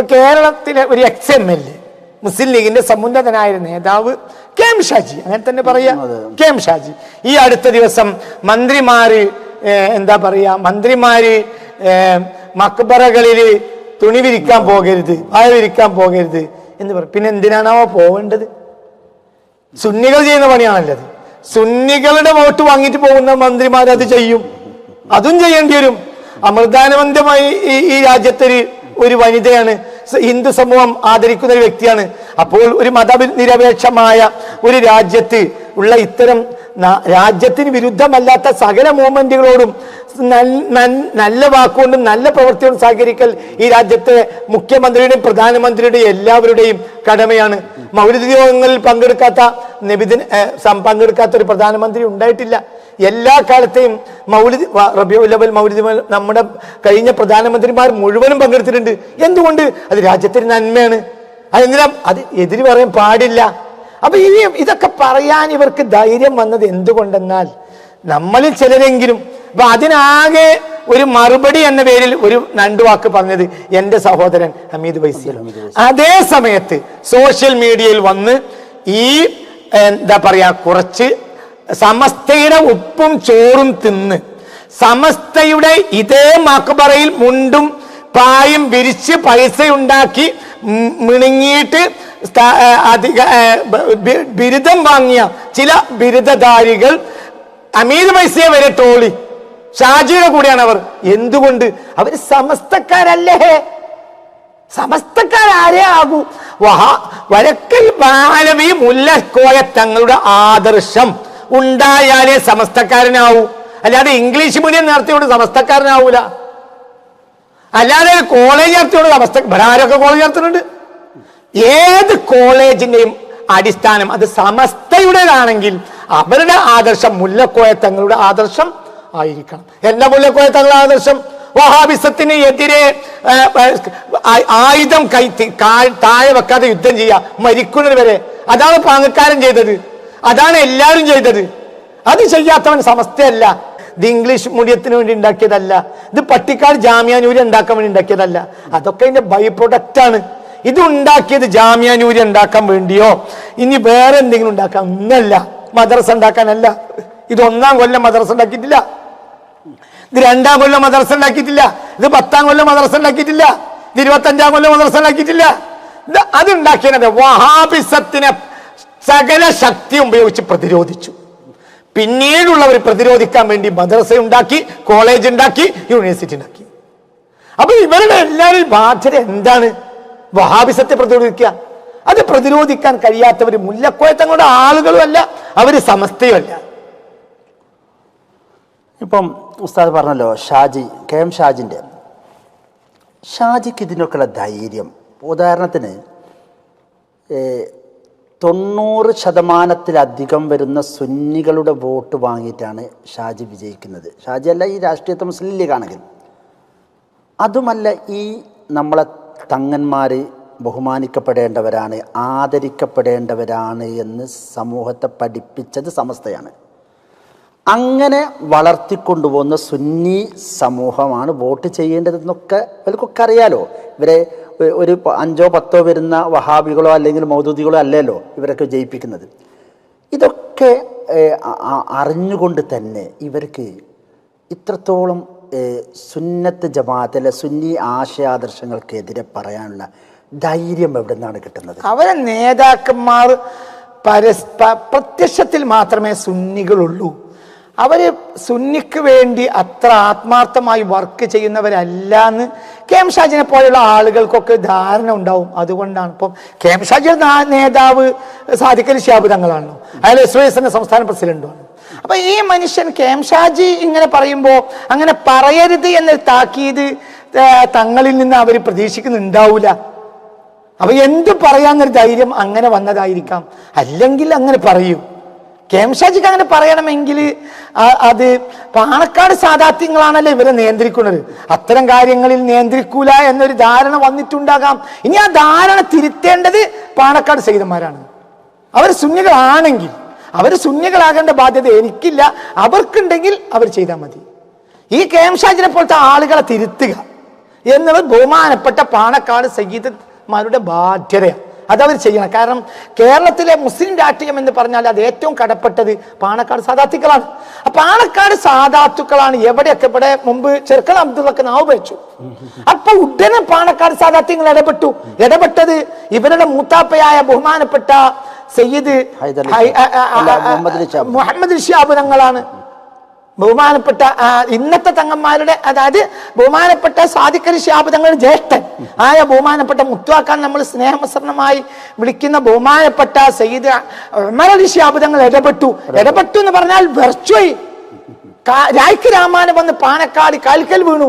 ഇപ്പൊ കേരളത്തിലെ ഒരു ex M L A Muslim ലീഗിന്റെ സമുന്നതനായ നേതാവ് കെ എം ഷാജി. അങ്ങനെ തന്നെ പറയാ. K M Shaji. ഈ അടുത്ത ദിവസം മന്ത്രിമാര് എന്താ പറയാ മന്ത്രിമാര് മക്ബറകളിൽ മക്ബറകളിൽ തുണി വിരിക്കാൻ പോകരുത് വായ വിരിക്കാൻ പോകരുത് എന്ന് പറയും. പിന്നെ എന്തിനാണാവോ പോവേണ്ടത്? സുന്നികൾ ചെയ്യുന്ന പണിയാണല്ലോ അത്? സുന്നികളുടെ വോട്ട് വാങ്ങിയിട്ട് പോകുന്ന മന്ത്രിമാർ അത് ചെയ്യും. അതും ചെയ്യേണ്ടി വരും. അമൃതാനുബന്ധമായി ഈ രാജ്യത്തൊരു ഒരു വനിതയാണ് ഹിന്ദു സമൂഹം ആദരിക്കുന്ന ഒരു വ്യക്തിയാണ്. അപ്പോൾ ഒരു മതനിരപേക്ഷമായ ഒരു രാജ്യത്ത് ഉള്ള ഇത്തരം രാജ്യത്തിന് വിരുദ്ധമല്ലാത്ത സകല മൂവ്മെന്റുകളോടും നല്ല വാക്കുകൊണ്ടും നല്ല പ്രവൃത്തിയോടും സഹകരിക്കൽ ഈ രാജ്യത്തെ മുഖ്യമന്ത്രിയുടെയും പ്രധാനമന്ത്രിയുടെയും എല്ലാവരുടെയും കടമയാണ്. മൗലിക യോഗങ്ങളിൽ പങ്കെടുക്കാത്ത നബിദിൻ ഏഹ്, പങ്കെടുക്കാത്ത ഒരു പ്രധാനമന്ത്രി ഉണ്ടായിട്ടില്ല. എല്ലാ കാലത്തെയും മൗലിദ് റബിയുലബൽ മൗലിദ് നമ്മുടെ കഴിഞ്ഞ പ്രധാനമന്ത്രിമാർ മുഴുവനും പങ്കെടുത്തിട്ടുണ്ട്. എന്തുകൊണ്ട്? അത് രാജ്യത്തിന് നന്മയാണ്. അതെന്തിനാ? അത് എതിര് പറയാൻ പാടില്ല. അപ്പൊ ഈ ഇതൊക്കെ പറയാൻ ഇവർക്ക് ധൈര്യം വന്നത് എന്തുകൊണ്ടെന്നാൽ നമ്മളിൽ ചിലരെങ്കിലും അപ്പൊ അതിനാകെ ഒരു മറുപടി എന്ന പേരിൽ ഒരു നണ്ടുവാക്ക് പറഞ്ഞത് എന്റെ സഹോദരൻ ഹമീദ് വൈസിയ അതേ സമയത്ത് സോഷ്യൽ മീഡിയയിൽ വന്ന് ഈ എന്താ പറയാ കുറച്ച് സമസ്തയുടെ ഉപ്പും ചോറും തിന്ന് സമസ്തയുടെ ഇതേ മക്ബറയിൽ മുണ്ടും പായും വിരിച്ച് പൈസ ഉണ്ടാക്കി മിണുങ്ങിയിട്ട് അധിക ബിരുദം വാങ്ങിയ ചില ബിരുദധാരികൾ അമീർ പൈസയെ വരെ ടോളി ഷാജിയുടെ കൂടെയാണ് അവർ എന്തുകൊണ്ട്? അവർ സമസ്തക്കാരല്ലേ? സമസ്തക്കാരെ ആകൂ. വഹ വരക്കൽ ബാലവി മുല്ലക്കോയ തങ്ങളുടെ ആദർശം. ഉണ്ടായാലേ സമസ്തക്കാരനാവൂ. അല്ലാതെ ഇംഗ്ലീഷ് മീഡിയം നടത്തിയോണ്ട് സമസ്തക്കാരനാവൂല. അല്ലാതെ കോളേജ് നടത്തിയോണ്ട് സമസ്ത ഭരാരൊക്കെ കോളേജ് നടത്തുന്നുണ്ട്? ഏത് കോളേജിന്റെയും അടിസ്ഥാനം അത് സമസ്തയുടേതാണെങ്കിൽ അവരുടെ ആദർശം മുല്ലക്കോയ തങ്ങളുടെ ആദർശം ആയിരിക്കണം. എന്റെ മുല്ലക്കോയ തങ്ങളുടെ ആദർശം? വഹാബിസത്തിന് എതിരെ ആയുധം കൈ താഴെ വെക്കാതെ യുദ്ധം ചെയ്യുക മരിക്കുന്നത് വരെ അതാണ് പാങ്ങക്കാരൻ ചെയ്തത്. അതാണ് എല്ലാവരും ചെയ്തത്. അത് ചെയ്യാത്തവൻ സമസ്തയല്ല. ഇത് ഇംഗ്ലീഷ് മീഡിയത്തിന് വേണ്ടി ഉണ്ടാക്കിയതല്ല. ഇത് പട്ടിക്കാട് ജാമ്യാനൂരി ഉണ്ടാക്കാൻ വേണ്ടി ഉണ്ടാക്കിയതല്ല. അതൊക്കെ ഇതിന്റെ ബൈ പ്രൊഡക്റ്റ് ആണ്. ഇത് ഉണ്ടാക്കിയത് ജാമ്യാനൂരി ഉണ്ടാക്കാൻ വേണ്ടിയോ? ഇനി വേറെ എന്തെങ്കിലും ഉണ്ടാക്കാൻ? ഒന്നല്ല മദ്രസ ഉണ്ടാക്കാനല്ല. ഇത് ഒന്നാം കൊല്ലം മദ്രസ ഉണ്ടാക്കിയിട്ടില്ല. ഇത് രണ്ടാം കൊല്ലം മദ്രസ ഉണ്ടാക്കിയിട്ടില്ല. ഇത് പത്താം കൊല്ലം മദ്രസ ഉണ്ടാക്കിയിട്ടില്ല. ഇത് ഇരുപത്തഞ്ചാം കൊല്ലം മദ്രസ ഉണ്ടാക്കിയിട്ടില്ല. അത് ഉണ്ടാക്കിയത് വഹാബിസത്തിനെ സകല ശക്തി ഉപയോഗിച്ച് പ്രതിരോധിച്ചു. പിന്നീടുള്ളവർ പ്രതിരോധിക്കാൻ വേണ്ടി മദ്രസ ഉണ്ടാക്കി കോളേജ് ഉണ്ടാക്കി യൂണിവേഴ്സിറ്റി ഉണ്ടാക്കി. അപ്പൊ ഇവരുടെ എല്ലാവരും ബാധ്യത എന്താണ്? വഹാബിസത്തെ പ്രതിരോധിക്കുക. അത് പ്രതിരോധിക്കാൻ കഴിയാത്തവർ മുല്ലക്കോയത്തങ്ങളുടെ ആളുകളും അല്ല അവർ സമസ്തയുമല്ല ഇപ്പം ഉസ്താദ് പറഞ്ഞല്ലോ ഷാജി കെ എം ഷാജിന്റെ ഷാജിക്ക് ഇതിനൊക്കെയുള്ള ധൈര്യം. ഉദാഹരണത്തിന് തൊണ്ണൂറ് ശതമാനത്തിലധികം വരുന്ന സുന്നികളുടെ വോട്ട് വാങ്ങിയിട്ടാണ് ഷാജി വിജയിക്കുന്നത്. ഷാജി അല്ല ഈ രാഷ്ട്രീയത്തെ മുസ്ലിം ലീഗാണെങ്കിൽ അതുമല്ല ഈ നമ്മളെ തങ്ങന്മാർ ബഹുമാനിക്കപ്പെടേണ്ടവരാണ് ആദരിക്കപ്പെടേണ്ടവരാണ് എന്ന് സമൂഹത്തെ പഠിപ്പിച്ചത് സമസ്തയാണ്. അങ്ങനെ വളർത്തിക്കൊണ്ടുപോകുന്ന സുന്നി സമൂഹമാണ് വോട്ട് ചെയ്യേണ്ടതെന്നൊക്കെ ഇവർക്കൊക്കെ അറിയാലോ. ഇവരെ ഒരു അഞ്ചോ പത്തോ വരുന്ന വഹാബികളോ അല്ലെങ്കിൽ മൗദൂദികളോ അല്ലല്ലോ ഇവരൊക്കെ ജയിപ്പിക്കുന്നത്. ഇതൊക്കെ അറിഞ്ഞുകൊണ്ട് തന്നെ ഇവർക്ക് ഇത്രത്തോളം സുന്നത്ത് സുന്നത്ത് ജമാഅത്തിലെ സുന്നി ആശയാദർശങ്ങൾക്കെതിരെ പറയാനുള്ള ധൈര്യം എവിടെ നിന്നാണ് കിട്ടുന്നത്? അവരെ നേതാക്കന്മാർ പരസ്പ പ്രത്യക്ഷത്തിൽ മാത്രമേ സുന്നികളുള്ളൂ. അവർ സുന്നിക്ക് വേണ്ടി അത്ര ആത്മാർത്ഥമായി വർക്ക് ചെയ്യുന്നവരല്ല എന്ന് കെ എം ഷാജിനെ പോലെയുള്ള ആളുകൾക്കൊക്കെ ധാരണ ഉണ്ടാവും. അതുകൊണ്ടാണ് ഇപ്പം കെ എം ഷാജി നേതാവ് സാധിക്കൽ ഷിയാബ് തങ്ങളാണല്ലോ. അയാൾ എസ് വൈ എസിന്റെ സംസ്ഥാന പ്രസിഡന്റുമാണ് അപ്പൊ ഈ മനുഷ്യൻ കെ എം ഷാജി ഇങ്ങനെ പറയുമ്പോൾ അങ്ങനെ പറയരുത് എന്ന് താക്കീത് തങ്ങളിൽ നിന്ന് അവർ പ്രതീക്ഷിക്കുന്നുണ്ടാവൂല. അപ്പൊ എന്ത് പറയാന്നൊരു ധൈര്യം അങ്ങനെ വന്നതായിരിക്കാം. അല്ലെങ്കിൽ അങ്ങനെ പറയൂ. കെ എം ഷാജിക്ക് അങ്ങനെ പറയണമെങ്കിൽ അത് പാണക്കാട് സാധാത്യങ്ങളാണല്ലോ ഇവരെ നിയന്ത്രിക്കുന്നത്. അത്തരം കാര്യങ്ങളിൽ നിയന്ത്രിക്കൂല എന്നൊരു ധാരണ വന്നിട്ടുണ്ടാകാം. ഇനി ആ ധാരണ തിരുത്തേണ്ടത് പാണക്കാട് സഹിതന്മാരാണ് അവർ ശൂന്യകളാണെങ്കിൽ അവർ ശൂന്യകളാകേണ്ട ബാധ്യത എനിക്കില്ല. അവർക്കുണ്ടെങ്കിൽ അവർ ചെയ്താൽ മതി. ഈ കെ എം ഷാജിനെ പോലത്തെ ആളുകളെ തിരുത്തുക എന്നുള്ളത് ബഹുമാനപ്പെട്ട പാണക്കാട് സഹിതന്മാരുടെ ബാധ്യതയാണ്. അതവർ ചെയ്യണം. കാരണം കേരളത്തിലെ മുസ്ലിം രാഷ്ട്രീയം എന്ന് പറഞ്ഞാൽ അത് ഏറ്റവും കടപ്പെട്ടത് പാണക്കാട് സാധാത്തുക്കളാണ് ആ പാണക്കാട് സാധാത്തുക്കളാണ് എവിടെയൊക്കെ ഇവിടെ മുമ്പ് ചെറുക്കൽ അബ്ദുള്ളക്ക് നാവ് വെച്ചു. അപ്പൊ ഉടനെ പാണക്കാട് സാധാത്യങ്ങൾ ഇടപെട്ടു. ഇടപെട്ടത് ഇവരുടെ മൂത്താപ്പയായ ബഹുമാനപ്പെട്ട സയ്യിദ് മുഹമ്മദ് ഷാബ്. തങ്ങളാണ് ബഹുമാനപ്പെട്ട ഇന്നത്തെ തങ്ങന്മാരുടെ അതായത് ബഹുമാനപ്പെട്ട സാധിക്കരി ഷിയാബ് തങ്ങളുടെ ജ്യേഷ്ഠൻ. ആയ ബഹുമാനപ്പെട്ട മുത്തുവാക്കാൻ നമ്മൾ സ്നേഹമസരണമായി വിളിക്കുന്ന ബഹുമാനപ്പെട്ട സയ്യിദ് ഉമരലി ശാപതങ്ങൾ ഇടപെട്ടു. ഇടപെട്ടു എന്ന് പറഞ്ഞാൽ വെർച്വൽ രായ്ക്ക് രാമാനം വന്ന് പാണക്കാട് കാൽക്കൽ വീണു.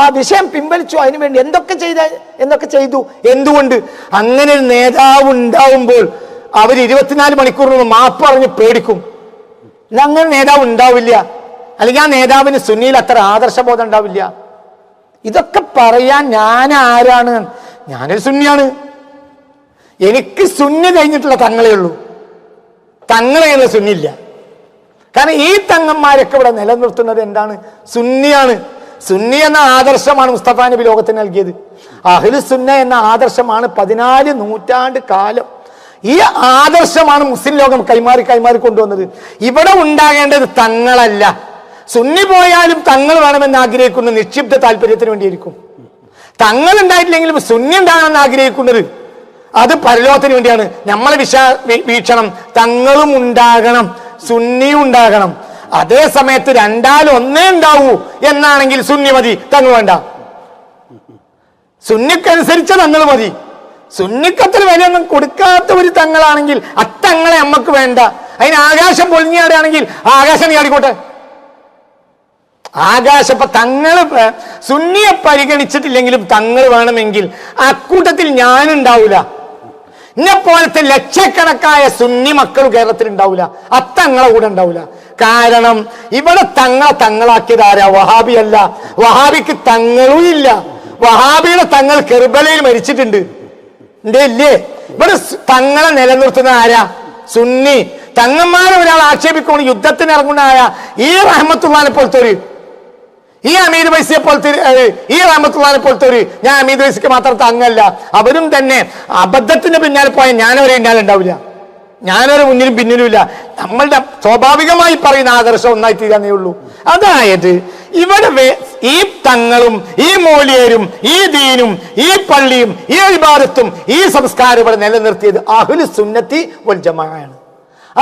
ആ വിഷയം പിൻവലിച്ചു. അതിനുവേണ്ടി എന്തൊക്കെ ചെയ്ത എന്തൊക്കെ ചെയ്തു? എന്തുകൊണ്ട്? അങ്ങനെ ഒരു നേതാവ് ഉണ്ടാവുമ്പോൾ അവർ ഇരുപത്തിനാല് മണിക്കൂറിന് മാപ്പ് പറഞ്ഞ് പേടിക്കും. അങ്ങനെ നേതാവ് ഉണ്ടാവില്ല. അല്ലെങ്കിൽ ആ നേതാവിന് സുന്നിയിൽ അത്ര ആദർശബോധം ഉണ്ടാവില്ല. ഇതൊക്കെ പറയാൻ ഞാൻ ആരാണ്? ഞാനൊരു സുന്നിയാണ്. എനിക്ക് സുന്നി കഴിഞ്ഞിട്ടുള്ള തങ്ങളേ ഉള്ളൂ. തങ്ങളെയുള്ള സുന്നില്ല കാരണം ഈ തങ്ങന്മാരൊക്കെ ഇവിടെ നിലനിർത്തുന്നത് എന്താണ്? സുന്നിയാണ്. സുന്നി എന്ന ആദർശമാണ് മുസ്തഫ നബി ലോകത്തിന് നൽകിയത്. അഹ്ലു സുന്ന എന്ന ആദർശമാണ് പതിനാല് നൂറ്റാണ്ട് കാലം ഈ ആദർശമാണ് മുസ്ലിം ലോകം കൈമാറി കൈമാറി കൊണ്ടുവന്നത്. ഇവിടെ ഉണ്ടാകേണ്ടത് തങ്ങളല്ല. സുന്നി പോയാലും തങ്ങൾ വേണമെന്ന് ആഗ്രഹിക്കുന്ന നിക്ഷിപ്ത താല്പര്യത്തിന് വേണ്ടിയിരിക്കും തങ്ങൾ ഉണ്ടായിട്ടില്ലെങ്കിലും സുന്നി ഉണ്ടാകണമെന്ന് ആഗ്രഹിക്കുന്നത് അത് പരലോകത്തിന് വേണ്ടിയാണ്. നമ്മളെ വിശാ വീക്ഷണം തങ്ങളും ഉണ്ടാകണം സുന്നിയും ഉണ്ടാകണം. അതേ സമയത്ത് രണ്ടാലും ഒന്നേ ഉണ്ടാവൂ എന്നാണെങ്കിൽ സുന്നി മതി തങ്ങൾ വേണ്ട. സുന്നിക്കനുസരിച്ച തങ്ങൾ മതി. സുന്നിക്കത്തിന് വിലയൊന്നും കൊടുക്കാത്ത ഒരു തങ്ങളാണെങ്കിൽ അത്തങ്ങളെ നമ്മക്ക് വേണ്ട. അതിന് ആകാശം പൊളിഞ്ഞാടുകയാണെങ്കിൽ ആകാശം നീടിക്കോട്ടെ ആകാശ ഇപ്പൊ തങ്ങൾ പ- സുന്നിയെ പരിഗണിച്ചിട്ടില്ലെങ്കിലും തങ്ങൾ വേണമെങ്കിൽ അക്കൂട്ടത്തിൽ ഞാനുണ്ടാവൂല. എന്നെ പോലത്തെ ലക്ഷക്കണക്കായ സുന്നി മക്കൾ കേരളത്തിൽ ഉണ്ടാവില്ല അത്തങ്ങളെ കൂടെ ഉണ്ടാവില്ല കാരണം ഇവിടെ തങ്ങളെ തങ്ങളാക്കിയത് ആരാ? വഹാബി അല്ല. വഹാബിക്ക് തങ്ങളും ഇല്ല. വഹാബിയുടെ തങ്ങൾ കെർബലയിൽ മരിച്ചിട്ടുണ്ട്. എന്റെ ഇല്ലേ? ഇവിടെ തങ്ങളെ നിലനിർത്തുന്ന ആരാ? സുന്നി. തങ്ങന്മാരെ ഒരാൾ ആക്ഷേപിക്കുകയാണ് യുദ്ധത്തിന് ഇറങ്ങുന്ന ആരാ? ഈ റഹ്മത്തുള്ളാനെ പോലത്തെ ഒരു ഈ അമീദ് വൈസിയെ പോലത്തെ ഈ റഹമത്തുള്ളാനെ പോലത്തെ ഒരു ഞാൻ അമീദ് വൈസിക്ക് മാത്രം തങ്ങല്ല. അവരും തന്നെ അബദ്ധത്തിന് പിന്നാലെ പോയാൽ ഞാനവരെ പിന്നാലെ ഉണ്ടാവില്ല. ഞാനൊരു മുന്നിലും പിന്നിലുമില്ല. നമ്മളുടെ സ്വാഭാവികമായി പറയുന്ന ആദർശം ഒന്നായി തീരാനേ ഉള്ളൂ. അതായത് ഇവിടെ ഈ തങ്ങളും ഈ മൂലിയരും ഈ ദീനും ഈ പള്ളിയും ഈ അഭിഭാരത്തും ഈ സംസ്കാരം ഇവിടെ നിലനിർത്തിയത് അഹുൽ സുന്നത്തി വൽ ജമാഅയാണ്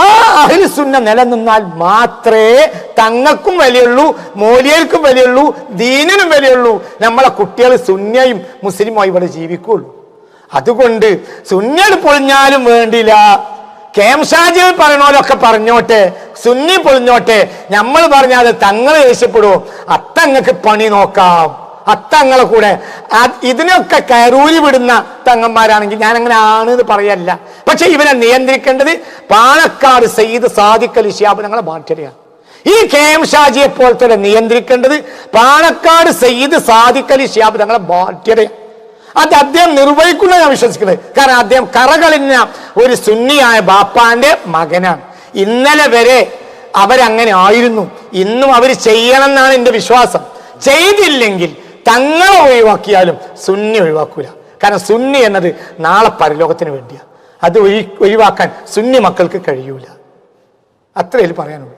ആ അഹിൽസുന്ന നിലനിന്നാൽ മാത്രമേ തങ്ങൾക്കും വിലയുള്ളൂ മോലിയർക്കും വിലയുള്ളൂ ദീനിനും വിലയുള്ളൂ. നമ്മളെ കുട്ടികൾ സുന്നയും മുസ്ലിമായി ഇവിടെ ജീവിക്കുള്ളൂ. അതുകൊണ്ട് സുന്നൽ പൊളിഞ്ഞാലും വേണ്ടില്ല കേം ഷാജി പറയണോലൊക്കെ പറഞ്ഞോട്ടെ സുന്നി പൊളിഞ്ഞോട്ടെ. നമ്മൾ പറഞ്ഞാൽ തങ്ങൾ ദേഷ്യപ്പെടുമോ അത്തങ്ങൾക്ക് പണി നോക്കാം. അത്തങ്ങളെ കൂടെ. ഇതിനൊക്കെ കരൂരി വിടുന്ന തങ്ങന്മാരാണെങ്കിൽ ഞാൻ അങ്ങനെ ആണ് എന്ന് പറയല്ല. പക്ഷെ ഇവനെ നിയന്ത്രിക്കേണ്ടത് പാലക്കാട് സയ്യിദ് സാദിഖ് അലി ഷിയാബ് ഞങ്ങളെ ബാധ്യതയാണ് ഈ കെ എം ഷാജിയെ പോലത്തെ നിയന്ത്രിക്കേണ്ടത് പാലക്കാട് സയ്യിദ് സാദിഖ് അലി ഷിയാബ് ഞങ്ങളെ ബാധ്യതയാണ് അത് അദ്ദേഹം നിർവഹിക്കുന്ന ഞാൻ വിശ്വസിക്കുന്നത്. കാരണം അദ്ദേഹം കറകളിഞ്ഞ ഒരു സുന്നിയായ ബാപ്പാന്റെ മകനാണ്. ഇന്നലെ വരെ അവരങ്ങനെ ആയിരുന്നു. ഇന്നും അവർ ചെയ്യണം എന്നാണ് എന്റെ വിശ്വാസം. ചെയ്തില്ലെങ്കിൽ തങ്ങളെ ഒഴിവാക്കിയാലും സുന്നി ഒഴിവാക്കൂല. കാരണം സുന്നി എന്നത് നാളെ പരലോകത്തിന് വേണ്ടിയാണ് അത് ഒഴി ഒഴിവാക്കാൻ സുന്നി മക്കൾക്ക് കഴിയൂല. അത്രയിൽ പറയാനുള്ളൂ.